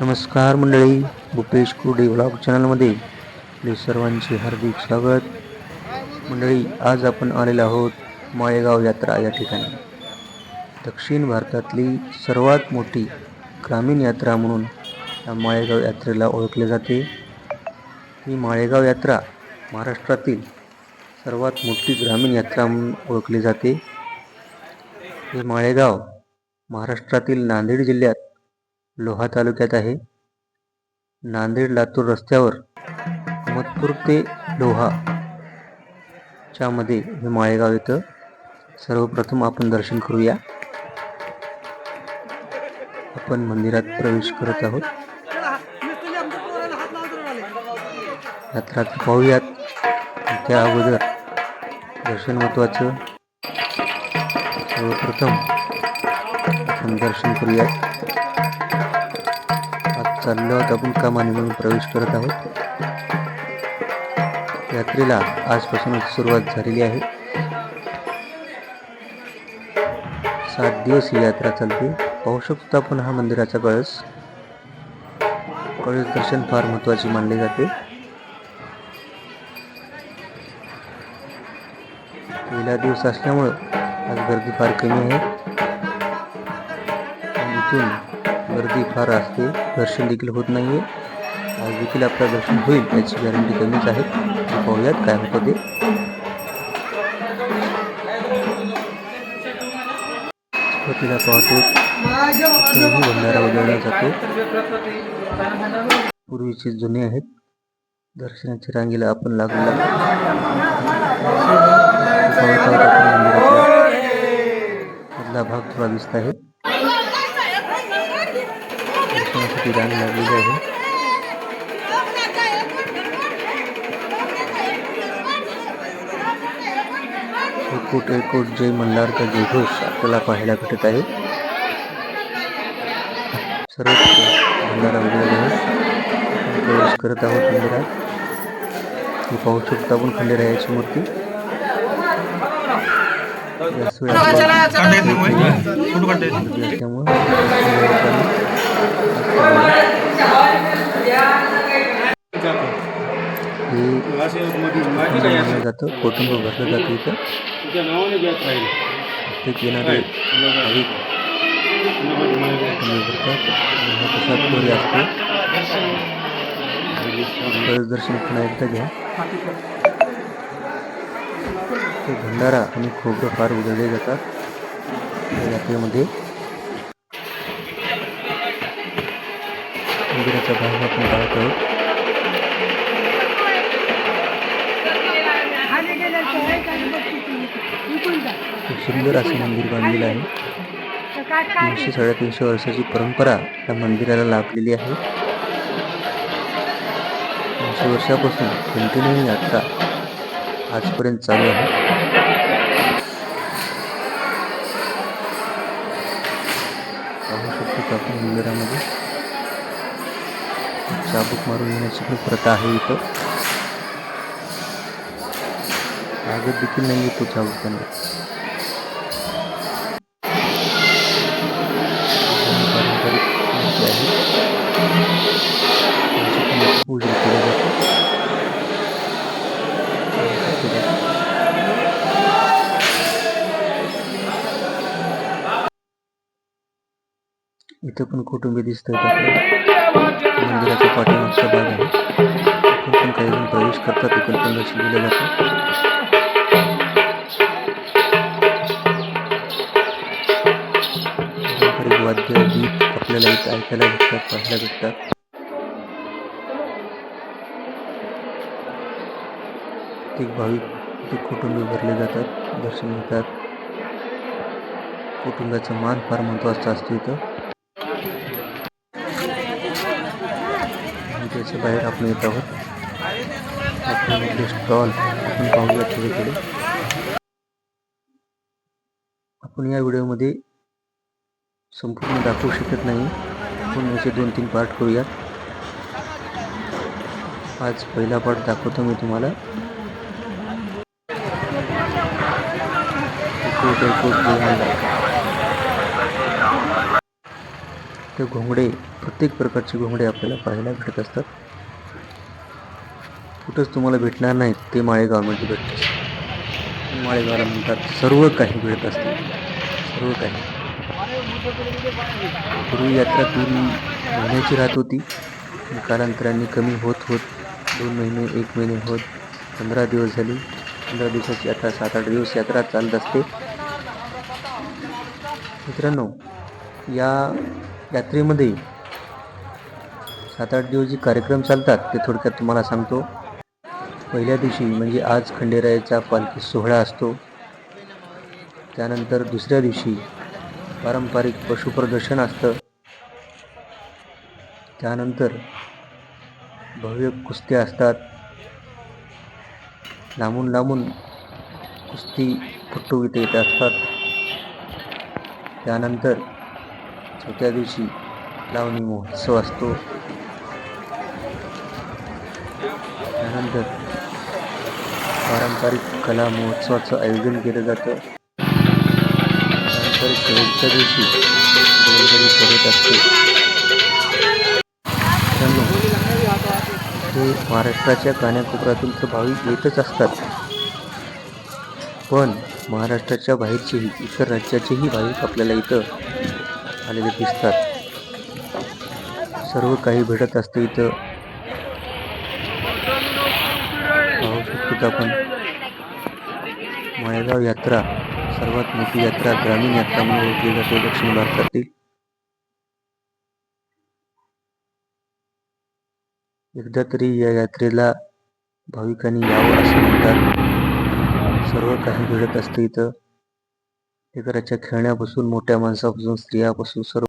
नमस्कार मंडळी भूपेश कुडे व्लॉग चॅनलमध्ये आपले सर्वांचे हार्दिक स्वागत. मंडळी आज आपण आलेलो आहोत माळेगाव यात्रा या ठिकाणी. दक्षिण भारतातली सर्वात मोठी ग्रामीण यात्रा म्हणून या माळेगाव यात्रेला ओळखले जाते. ही माळेगाव यात्रा महाराष्ट्रातील सर्वात मोठी ग्रामीण यात्रा म्हणून ओळखली जाते. हे माळेगाव महाराष्ट्रातील नांदेड जिल्ह्यात लोहा तालुक्यात आहे. नांदेड लातूर रस्त्यावर मतपूर ते लोहा च्या मध्ये हे माळेगाव येतं सर्वप्रथम आपण दर्शन करूया. आपण मंदिरात प्रवेश करत आहोत. यात्रा पाहूयात. त्या अगोदर दर्शन महत्वाचं सर्वप्रथम आपण दर्शन करूयात. चाललो आहोत आपण कमानी म्हणून प्रवेश करत आहोत. यात्रेला आजपासूनच सुरुवात झालेली आहे. सात दिवस ही यात्रा चालते. पाहू शकतो आपण हा मंदिराचा कळस. कळस दर्शन फार महत्त्वाचे मानले जाते. पहिला दिवस असल्यामुळं आज गर्दी फार कमी आहे. आणि इथून गर्दी फार असते दर्शन देखील होत नाहीये. आज देखील आपलं दर्शन होईल, याची गॅरंटी कमीच आहे. पाहूयात काय होतं ते. सुरुवातीला पाहतो भंडारा उजवला जातो. पूर्वीचे जुने आहेत. दर्शनाच्या रांगेला आपण आपण मधला भाग थोडा दिसत आहे दर्शनासाठी रांग लागलेली आहे एकूट एकूट जय मल्हारचा जयघोष आपल्याला पाहायला भेटत आहे. सर्व भंडारा उजवले आहे. प्रवेश करत आहोत मंदिरात हे पाहू शकतो आपण खंडेरायाची मूर्ती. याच जातं कुटुंब भरलं जातं इथं. प्रत्येक येणारे भाविक प्रसाद कोरी असतो. दर्शन पुन्हा एकदा घ्या. ते भंडारा आणि खोबरं फार उजळले जातात. यात्रेमध्ये. मंदिराचा भाग आपण पाहत. आहोत खूप सुंदर असं मंदिर बांधलेलं आहे. तीनशे साडेतीनशे वर्षाची परंपरा या मंदिराला लाभलेली आहे. तीनशे वर्षापासून कंटिन्यू यात्रा आजपर्यंत चालू आहे. पाहू शकतो आपण मंदिरामध्ये? चाबूक मारून येण्याची पण प्रथा आहे इथं. कागद देखील नाही तो चाबुकांना पारंपरिक पण पूजन केलं जातं इथं पण कुटुंबी दिसत आहेत आपल्याला मंदिराच्या पाठीमागचा भाग आहे. इथून पण काही जण प्रवेश करतात. इकडून पण दर्शन दिलं जातं. वाद्य गीत आपल्याला इथं ऐकायला भेटतात पाहायला भेटतात प्रत्येक भाविक ते कुटुंबी भरले जातात दर्शन घेतात. कुटुंबाचा मान फार महत्त्वाचा असतो इथं. त्याच्या बाहेर आपण येत आहोत. स्टॉल आपण पाहूया थोडीकडे आपण या व्हिडिओमध्ये संपूर्ण दाखवू शकत नाही. आपण याचे दोन तीन पार्ट करूयात. आज पहिला पार्ट दाखवतो मी तुम्हाला. कोट एअरपोर्ट जे आहे ते घोंगडे प्रत्येक प्रकारचे घोंगडे आपल्याला पाहायला भेटत असतात. कुठंच तुम्हाला भेटणार नाहीत ते माळेगावमध्ये भेटतात. माळेगावला म्हणतात सर्व काही भेटत असते. सर्व काही. पूर्वी यात्रा तीन महिन्याची राहत होती. कालांतराने कमी होत होत दोन महिने एक महिने होत पंधरा दिवस झाली. पंधरा दिवसाची यात्रा सात आठ दिवस यात्रा चालत असते. मित्रांनो या यात्रेमध्ये सात आठ दिवस जे कार्यक्रम चालतात ते थोडक्यात तुम्हाला सांगतो. पहिल्या दिवशी म्हणजे आज खंडेरायाचा पालखी सोहळा असतो. त्यानंतर दुसऱ्या दिवशी पारंपरिक पशुप्रदर्शन असतं. त्यानंतर भव्य कुस्त्या असतात. लांबून लांबून कुस्ती फुट्टू इथे येत असतात. त्यानंतर चौथ्या दिवशी लावणी महोत्सव असतो त्यानंतर पारंपरिक कला महोत्सवाचं आयोजन केलं जातं. पारंपरिक कलेच्या दिवशी बैलगाडी शर्यत असते. ते महाराष्ट्राच्या कानाकोपऱ्यातून तर भाविक येतच असतात. पण महाराष्ट्राच्या बाहेरचेही इतर राज्याचेही भाविक आपल्याला इथं आलेले दिसतात. सर्व काही भेटत असते इथं. पाहू शकतो आपण. माळेगाव यात्रा सर्वात मोठी यात्रा ग्रामीण यात्रा म्हणून ओळखली जाते दक्षिण भारतातील. एकदा तरी या यात्रेला भाविकांनी यावं असं म्हणतात. सर्व काही घडत असते इथं. लेकराच्या खेळण्यापासून मोठ्या माणसापासून स्त्रियापासून सर्व